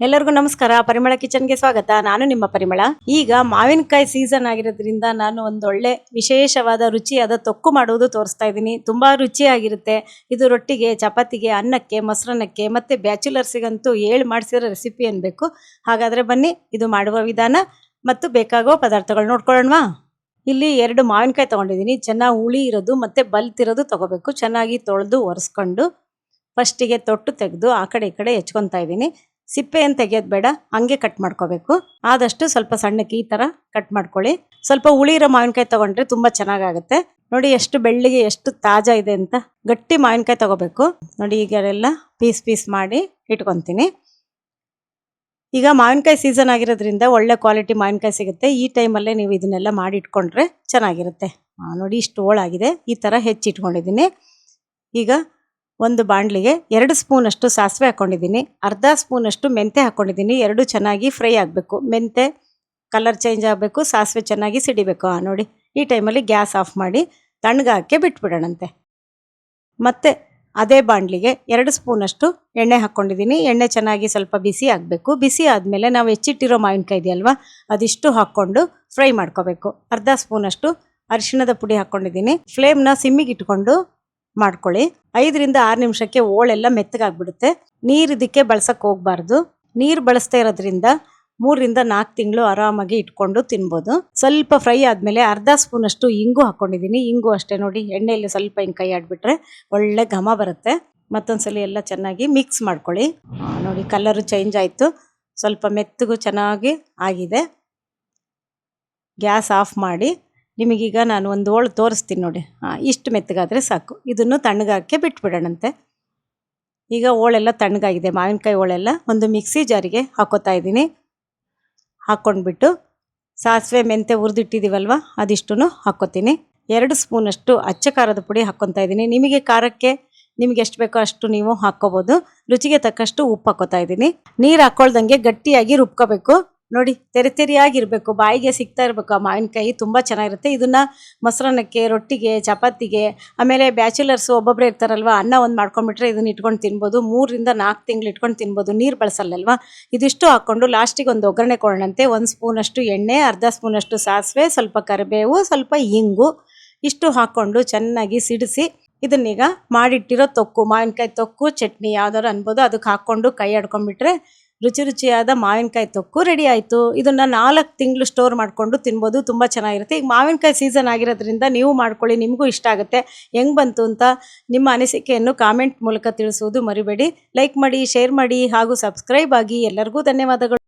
ಎಲ್ಲರಿಗೂ ನಮಸ್ಕಾರ. ಪರಿಮಳ ಕಿಚನ್ಗೆ ಸ್ವಾಗತ. ನಾನು ನಿಮ್ಮ ಪರಿಮಳ. ಈಗ ಮಾವಿನಕಾಯಿ ಸೀಸನ್ ಆಗಿರೋದ್ರಿಂದ ನಾನು ಒಂದೊಳ್ಳೆ ವಿಶೇಷವಾದ ರುಚಿಯಾದ ತೊಕ್ಕು ಮಾಡುವುದು ತೋರಿಸ್ತಾ ಇದ್ದೀನಿ. ತುಂಬಾ ರುಚಿಯಾಗಿರುತ್ತೆ. ಇದು ರೊಟ್ಟಿಗೆ, ಚಪಾತಿಗೆ, ಅನ್ನಕ್ಕೆ, ಮೊಸರನ್ನಕ್ಕೆ ಮತ್ತೆ ಬ್ಯಾಚುಲರ್ಸಿಗಂತೂ ಏಳು ಮಾಡಿಸಿರೋ ರೆಸಿಪಿ ಅನ್ಬೇಕು. ಹಾಗಾದ್ರೆ ಬನ್ನಿ, ಇದು ಮಾಡುವ ವಿಧಾನ ಮತ್ತು ಬೇಕಾಗೋ ಪದಾರ್ಥಗಳು ನೋಡ್ಕೊಳ್ಳೋಣವಾ? ಇಲ್ಲಿ ಎರಡು ಮಾವಿನಕಾಯಿ ತಗೊಂಡಿದ್ದೀನಿ. ಚೆನ್ನಾಗಿ ಹುಳಿ ಇರೋದು ಮತ್ತೆ ಬಲ್ತಿರೋದು ತಗೋಬೇಕು. ಚೆನ್ನಾಗಿ ತೊಳೆದು ಒರೆಸ್ಕೊಂಡು ಫಸ್ಟಿಗೆ ತೊಟ್ಟು ತೆಗೆದು ಆ ಕಡೆ ಈ ಕಡೆ ಹೆಚ್ಕೊತಾ ಇದ್ದೀನಿ. ಸಿಪ್ಪೆ ಏನು ತೆಗೆಯೋದು ಬೇಡ, ಹಂಗೆ ಕಟ್ ಮಾಡ್ಕೋಬೇಕು. ಆದಷ್ಟು ಸ್ವಲ್ಪ ಸಣ್ಣಕ್ಕೆ ಈ ಥರ ಕಟ್ ಮಾಡ್ಕೊಳ್ಳಿ. ಸ್ವಲ್ಪ ಉಳಿರೋ ಮಾವಿನಕಾಯಿ ತಗೊಂಡ್ರೆ ತುಂಬ ಚೆನ್ನಾಗಾಗುತ್ತೆ. ನೋಡಿ ಎಷ್ಟು ಬೆಳ್ಳಿಗೆ ಎಷ್ಟು ತಾಜಾ ಇದೆ ಅಂತ. ಗಟ್ಟಿ ಮಾವಿನಕಾಯಿ ತಗೋಬೇಕು. ನೋಡಿ ಈಗ ಎಲ್ಲ ಪೀಸ್ ಪೀಸ್ ಮಾಡಿ ಇಟ್ಕೊತೀನಿ. ಈಗ ಮಾವಿನಕಾಯಿ ಸೀಸನ್ ಆಗಿರೋದ್ರಿಂದ ಒಳ್ಳೆ ಕ್ವಾಲಿಟಿ ಮಾವಿನಕಾಯಿ ಸಿಗುತ್ತೆ. ಈ ಟೈಮಲ್ಲೇ ನೀವು ಇದನ್ನೆಲ್ಲ ಮಾಡಿ ಇಟ್ಕೊಂಡ್ರೆ ಚೆನ್ನಾಗಿರುತ್ತೆ. ನೋಡಿ ಇಷ್ಟು ಓಳಾಗಿದೆ ಈ ಥರ ಹೆಚ್ಚಿಟ್ಕೊಂಡಿದ್ದೀನಿ. ಈಗ ಒಂದು ಬಾಣಲಿಗೆ ಎರಡು ಸ್ಪೂನಷ್ಟು ಸಾಸಿವೆ ಹಾಕ್ಕೊಂಡಿದ್ದೀನಿ ಅರ್ಧ ಸ್ಪೂನಷ್ಟು ಮೆಂತೆ ಹಾಕ್ಕೊಂಡಿದ್ದೀನಿ ಎರಡು ಚೆನ್ನಾಗಿ ಫ್ರೈ ಆಗಬೇಕು. ಮೆಂತೆ ಕಲರ್ ಚೇಂಜ್ ಆಗಬೇಕು, ಸಾಸಿವೆ ಚೆನ್ನಾಗಿ ಸಿಡಿಬೇಕು. ನೋಡಿ, ಈ ಟೈಮಲ್ಲಿ ಗ್ಯಾಸ್ ಆಫ್ ಮಾಡಿ ತಣ್ಣಗಾಕೆ ಬಿಟ್ಬಿಡೋಣಂತೆ. ಮತ್ತೆ ಅದೇ ಬಾಣಲಿಗೆ ಎರಡು ಸ್ಪೂನಷ್ಟು ಎಣ್ಣೆ ಹಾಕ್ಕೊಂಡಿದ್ದೀನಿ ಎಣ್ಣೆ ಚೆನ್ನಾಗಿ ಸ್ವಲ್ಪ ಬಿಸಿ ಆಗಬೇಕು. ಬಿಸಿ ಆದಮೇಲೆ ನಾವು ಹೆಚ್ಚಿಟ್ಟಿರೋ ಮಾವಿನಕಾಯಿ ಇದೆಯಲ್ವಾ, ಅದಿಷ್ಟು ಹಾಕ್ಕೊಂಡು ಫ್ರೈ ಮಾಡ್ಕೋಬೇಕು. ಅರ್ಧ ಸ್ಪೂನಷ್ಟು ಅರಿಶಿಣದ ಪುಡಿ ಹಾಕ್ಕೊಂಡಿದ್ದೀನಿ ಫ್ಲೇಮ್ನ ಸಿಮ್ಮಿಗೆ ಇಟ್ಕೊಂಡು ಮಾಡ್ಕೊಳ್ಳಿ. ಐದರಿಂದ ಆರು ನಿಮಿಷಕ್ಕೆ ಓಳೆಲ್ಲ ಮೆತ್ತಗಾಗ್ಬಿಡುತ್ತೆ. ನೀರು ಇದಕ್ಕೆ ಬಳಸಕ್ಕೆ ಹೋಗ್ಬಾರ್ದು. ನೀರು ಬಳಸ್ತಾ ಇರೋದ್ರಿಂದ ಮೂರರಿಂದ ನಾಲ್ಕು ತಿಂಗಳು ಆರಾಮಾಗಿ ಇಟ್ಕೊಂಡು ತಿನ್ಬೋದು. ಸ್ವಲ್ಪ ಫ್ರೈ ಆದಮೇಲೆ ಅರ್ಧ ಸ್ಪೂನಷ್ಟು ಇಂಗು ಹಾಕ್ಕೊಂಡಿದ್ದೀನಿ ಇಂಗು ಅಷ್ಟೇ ನೋಡಿ, ಎಣ್ಣೆಯಲ್ಲಿ ಸ್ವಲ್ಪ ಹಿಂಗೆ ಕೈ ಆಡಿಬಿಟ್ರೆ ಒಳ್ಳೆ ಘಮ ಬರುತ್ತೆ. ಮತ್ತೊಂದ್ಸಲಿ ಎಲ್ಲ ಚೆನ್ನಾಗಿ ಮಿಕ್ಸ್ ಮಾಡ್ಕೊಳ್ಳಿ. ನೋಡಿ ಕಲರು ಚೇಂಜ್ ಆಯಿತು. ಸ್ವಲ್ಪ ಮೆತ್ತಗೂ ಚೆನ್ನಾಗಿ ಆಗಿದೆ. ಗ್ಯಾಸ್ ಆಫ್ ಮಾಡಿ. ನಿಮಗೀಗ ನಾನು ಒಂದು ಓಳು ತೋರಿಸ್ತೀನಿ ನೋಡಿ. ಹಾಂ ಇಷ್ಟು ಮೆತ್ತಗಾದರೆ ಸಾಕು. ಇದನ್ನು ತಣ್ಣಗಾಕೆ ಬಿಟ್ಬಿಡೋಣಂತೆ. ಈಗ ಓಳೆಲ್ಲ ತಣ್ಣಗಾಗಿದೆ. ಮಾವಿನಕಾಯಿ ಓಳೆಲ್ಲ ಒಂದು ಮಿಕ್ಸಿ ಜಾರಿಗೆ ಹಾಕೋತಾ ಇದ್ದೀನಿ. ಹಾಕ್ಕೊಂಡ್ಬಿಟ್ಟು ಸಾಸಿವೆ ಮೆಂತೆ ಹುರಿದಿಟ್ಟಿದ್ದೀವಲ್ವ ಅದಿಷ್ಟು ಹಾಕ್ಕೋತೀನಿ. ಎರಡು ಸ್ಪೂನಷ್ಟು ಅಚ್ಚ ಖಾರದ ಪುಡಿ ಹಾಕ್ಕೊತಾ ಇದ್ದೀನಿ. ನಿಮಗೆ ಖಾರಕ್ಕೆ ನಿಮಗೆ ಎಷ್ಟು ಬೇಕೋ ಅಷ್ಟು ನೀವು ಹಾಕ್ಕೋಬೋದು. ರುಚಿಗೆ ತಕ್ಕಷ್ಟು ಉಪ್ಪು ಹಾಕ್ಕೋತಾ ಇದ್ದೀನಿ. ನೀರು ಹಾಕ್ಕೊಳ್ದಂಗೆ ಗಟ್ಟಿಯಾಗಿ ರುಬ್ಕೋಬೇಕು. ನೋಡಿ, ತೆರೆ ತೆರೆಯಾಗಿರಬೇಕು, ಬಾಯಿಗೆ ಸಿಗ್ತಾ ಇರಬೇಕು, ಆ ಮಾವಿನಕಾಯಿ ತುಂಬ ಚೆನ್ನಾಗಿರುತ್ತೆ. ಇದನ್ನು ಮೊಸರನ್ನಕ್ಕೆ, ರೊಟ್ಟಿಗೆ, ಚಪಾತಿಗೆ, ಆಮೇಲೆ ಬ್ಯಾಚುಲರ್ಸ್ ಒಬ್ಬೊಬ್ಬರೇ ಇರ್ತಾರಲ್ವ, ಅನ್ನ ಒಂದು ಮಾಡ್ಕೊಂಡ್ಬಿಟ್ರೆ ಇದನ್ನ ಇಟ್ಕೊಂಡು ತಿನ್ಬೋದು. ಮೂರರಿಂದ ನಾಲ್ಕು ತಿಂಗಳು ಇಟ್ಕೊಂಡು ತಿನ್ಬೋದು. ನೀರು ಬಳಸಲ್ಲಲ್ವ? ಇದಿಷ್ಟು ಹಾಕ್ಕೊಂಡು ಲಾಸ್ಟಿಗೆ ಒಂದು ಒಗ್ಗರಣೆ ಕೊಡೋಣಂತೆ. ಒಂದು ಸ್ಪೂನಷ್ಟು ಎಣ್ಣೆ, ಅರ್ಧ ಸ್ಪೂನಷ್ಟು ಸಾಸಿವೆ, ಸ್ವಲ್ಪ ಕರಿಬೇವು, ಸ್ವಲ್ಪ ಇಂಗು, ಇಷ್ಟು ಹಾಕ್ಕೊಂಡು ಚೆನ್ನಾಗಿ ಸಿಡಿಸಿ ಇದನ್ನೀಗ ಮಾಡಿಟ್ಟಿರೋ ತೊಕ್ಕು, ಮಾವಿನಕಾಯಿ ತೊಕ್ಕು, ಚಟ್ನಿ ಯಾವ್ದಾದ್ರು ಅನ್ಬೋದು. ಅದಕ್ಕೆ ಹಾಕ್ಕೊಂಡು ಕೈ ಆಡ್ಕೊಂಡ್ಬಿಟ್ರೆ ರುಚಿ ರುಚಿಯಾದ ಮಾವಿನಕಾಯಿ ತೊಕ್ಕು ರೆಡಿ ಆಯಿತು. ಇದನ್ನ ನಾಲ್ಕು ತಿಂಗಳು ಸ್ಟೋರ್ ಮಾಡಿಕೊಂಡು ತಿನ್ಬೋದು, ತುಂಬ ಚೆನ್ನಾಗಿರುತ್ತೆ. ಈಗ ಮಾವಿನಕಾಯಿ ಸೀಸನ್ ಆಗಿರೋದ್ರಿಂದ ನೀವು ಮಾಡ್ಕೊಳ್ಳಿ, ನಿಮಗೂ ಇಷ್ಟ ಆಗುತ್ತೆ. ಹೆಂಗೆ ಬಂತು ಅಂತ ನಿಮ್ಮ ಅನಿಸಿಕೆಯನ್ನು ಕಾಮೆಂಟ್ ಮೂಲಕ ತಿಳಿಸುವುದು ಮರಿಬೇಡಿ. ಲೈಕ್ ಮಾಡಿ ಶೇರ್ ಮಾಡಿ ಹಾಗೂ ಸಬ್ಸ್ಕ್ರೈಬ್ ಆಗಿ ಎಲ್ಲರಿಗೂ ಧನ್ಯವಾದಗಳು.